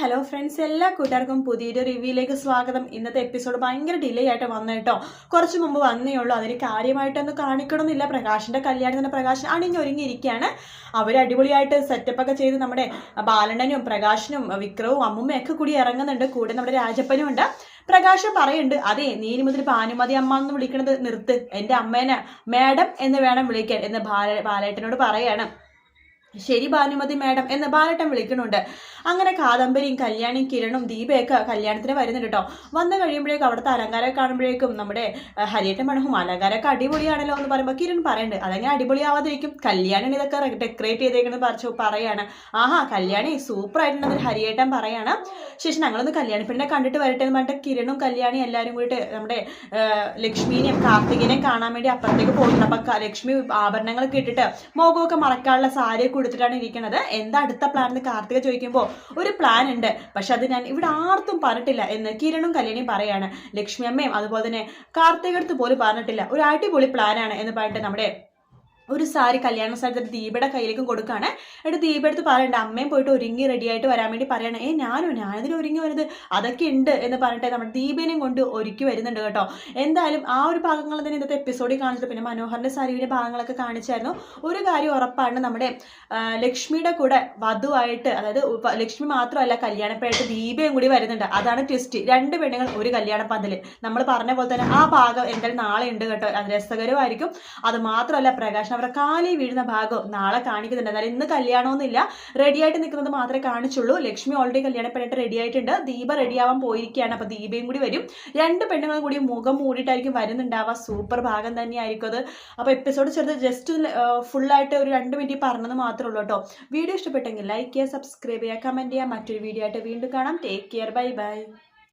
Hello friends എല്ലാ കൂട്ടുകാർക്കും പുതിയൊരു റിവ്യൂയിലേക്ക് സ്വാഗതം. ഇന്നത്തെ എപ്പിസോഡ് ഭയങ്കര ഡിലേ ആയിട്ട് വന്നു കേട്ടോ. കുറച്ച് മുമ്പ് വന്നേ ഉള്ളൂ. അതിന് കാര്യമായിട്ടൊന്നും കാണിക്കണമെന്നില്ല. പ്രകാശിന്റെ കല്യാണത്തിന് പ്രകാശൻ അണിഞ്ഞൊരുങ്ങിയിരിക്കുകയാണ്. അവർ അടിപൊളിയായിട്ട് സെറ്റപ്പ് ഒക്കെ ചെയ്ത് നമ്മുടെ ബാലണ്ണനും പ്രകാശനും വിക്രവും അമ്മുമ്മയും ഒക്കെ കൂടി ഇറങ്ങുന്നുണ്ട്. കൂടെ നമ്മുടെ രാജപ്പനും ഉണ്ട്. പ്രകാശ് പറയുന്നുണ്ട് അതെ നീനി മുതൽ ഭാനുമതി അമ്മ എന്ന് വിളിക്കണത് നിർത്ത്. എന്റെ അമ്മേനെ മാഡം എന്ന് വേണം വിളിക്കാൻ എന്ന് ബാല ബാലേട്ടനോട് പറയാണ്. ശരി ഭാനുമതി മാഡം എന്ന് ബാലട്ടൻ വിളിക്കുന്നുണ്ട്. അങ്ങനെ കാദംബരിയും കല്യാണിയും കിരണും ദീപയൊക്കെ കല്യാണത്തിന് വരുന്നുണ്ട് കേട്ടോ. വന്നു കഴിയുമ്പോഴേക്കും അവിടുത്തെ അലങ്കാരം കാണുമ്പോഴേക്കും നമ്മുടെ ഹരിയേട്ടൻ മണഹും അലങ്കാരമൊക്കെ അടിപൊളിയാണല്ലോ എന്ന് പറയുമ്പോൾ കിരൺ പറയുന്നുണ്ട്. അതങ്ങനെ അടിപൊളിയാവാതിരിക്കും? കല്യാണിന് ഇതൊക്കെ ഡെക്കറേറ്റ് ചെയ്തേക്കുന്നത് പറഞ്ഞു പറയാണ്. ആഹാ കല്യാണി സൂപ്പർ ആയിട്ടുണ്ടെന്ന് ഹരിയേട്ടൻ പറയാണ്. ശേഷം ഞങ്ങളൊന്ന് കല്യാണി പെണ്ണിനെ കണ്ടിട്ട് വരട്ടെ എന്ന് പറഞ്ഞിട്ട് കിരണും കല്യാണി എല്ലാവരും കൂടിയിട്ട് നമ്മുടെ ലക്ഷ്മിനെയും ലക്ഷ്മീനെയും കാർത്തികനെയും കാണാൻ വേണ്ടി അപ്പുറത്തേക്ക് പോകുന്നുണ്ട്. അപ്പൊ ലക്ഷ്മി ആഭരണങ്ങളൊക്കെ ഇട്ടിട്ട് മുഖമൊക്കെ മറക്കാനുള്ള സാരിയൊക്കെ കൊടുത്തിട്ടാണ് ഇരിക്കുന്നത് എന്താ അടുത്ത പ്ലാൻ എന്ന് കാർത്തിക ചോദിക്കുമ്പോൾ ഒരു പ്ലാൻ ഉണ്ട്. പക്ഷെ അത് ഞാൻ ഇവിടെ ആർക്കും പറഞ്ഞിട്ടില്ല എന്ന് കിരണും കല്യാണിയും പറയാണ്. ലക്ഷ്മി അമ്മയും അതുപോലെ തന്നെ കാർത്തികടുത്ത് പോലും പറഞ്ഞിട്ടില്ല. ഒരു അടിപൊളി പ്ലാനാണ് എന്ന് പറഞ്ഞിട്ട് നമ്മുടെ ഒരു സാരി കല്യാണ സ്ഥലത്ത് ദീപയുടെ കയ്യിലേക്കും കൊടുക്കുകയാണ്. എന്നിട്ട് ദീപ എടുത്ത് പറയണ്ട അമ്മയും പോയിട്ട് ഒരുങ്ങി റെഡി ആയിട്ട് വരാൻ വേണ്ടി പറയണം. ഏ ഞാനോ? ഞാനതിന് ഒരുങ്ങി വരുന്നത് അതൊക്കെ ഉണ്ട് എന്ന് പറഞ്ഞിട്ട് നമ്മുടെ ദീപനെയും കൊണ്ട് ഒരുക്കി വരുന്നുണ്ട് കേട്ടോ. എന്തായാലും ആ ഒരു ഭാഗങ്ങൾ തന്നെ ഇന്നത്തെ എപ്പിസോഡിൽ കാണിച്ചിട്ട് പിന്നെ മനോഹറിന്റെ സാരിയുടെ ഭാഗങ്ങളൊക്കെ കാണിച്ചായിരുന്നു. ഒരു കാര്യം ഉറപ്പാണ് നമ്മുടെ ലക്ഷ്മിയുടെ കൂടെ വധുവായിട്ട് അതായത് ലക്ഷ്മി മാത്രമല്ല കല്യാണപ്പെട്ട് ദീപയും കൂടി വരുന്നുണ്ട്. അതാണ് ട്വിസ്റ്റ് രണ്ട് പെണ്ണുങ്ങൾ ഒരു കല്യാണ പന്തൽ നമ്മൾ പറഞ്ഞ പോലെ തന്നെ ആ ഭാഗം എന്തായാലും നാളെ ഉണ്ട് കേട്ടോ. അത് രസകരമായിരിക്കും. അത് മാത്രമല്ല പ്രകാശൻ അവരുടെ കാലിൽ വീഴുന്ന ഭാഗം നാളെ കാണിക്കുന്നുണ്ട്. എന്നാലും ഇന്ന് കല്യാണമൊന്നുമില്ല. റെഡി ആയിട്ട് നിൽക്കുന്നത് മാത്രമേ കാണിച്ചുള്ളൂ. ലക്ഷ്മി ഓൾറെഡി കല്യാണപ്പെട്ടിട്ട് റെഡി ആയിട്ടുണ്ട്. ദീപ റെഡിയാവാൻ പോയിരിക്കുകയാണ്. അപ്പൊ ദീപയും കൂടി വരും. രണ്ട് പെണ്ണുങ്ങളും കൂടി മുഖം മൂടിയിട്ടായിരിക്കും വരുന്നുണ്ടാവുക. സൂപ്പർ ഭാഗം തന്നെയായിരിക്കും അത്. അപ്പോൾ എപ്പിസോഡ് ചെറുത് ജസ്റ്റ് ഫുള്ളായിട്ട് ഒരു രണ്ട് മിനിറ്റ് പറഞ്ഞത് മാത്രമേ ഉള്ളൂ കേട്ടോ. വീഡിയോ ഇഷ്ടപ്പെട്ടെങ്കിൽ ലൈക്ക് ചെയ്യുക സബ്സ്ക്രൈബ് ചെയ്യുക കമന്റ് ചെയ്യുക. മറ്റൊരു വീഡിയോ ആയിട്ട് വീണ്ടും കാണാം. Take care bye bye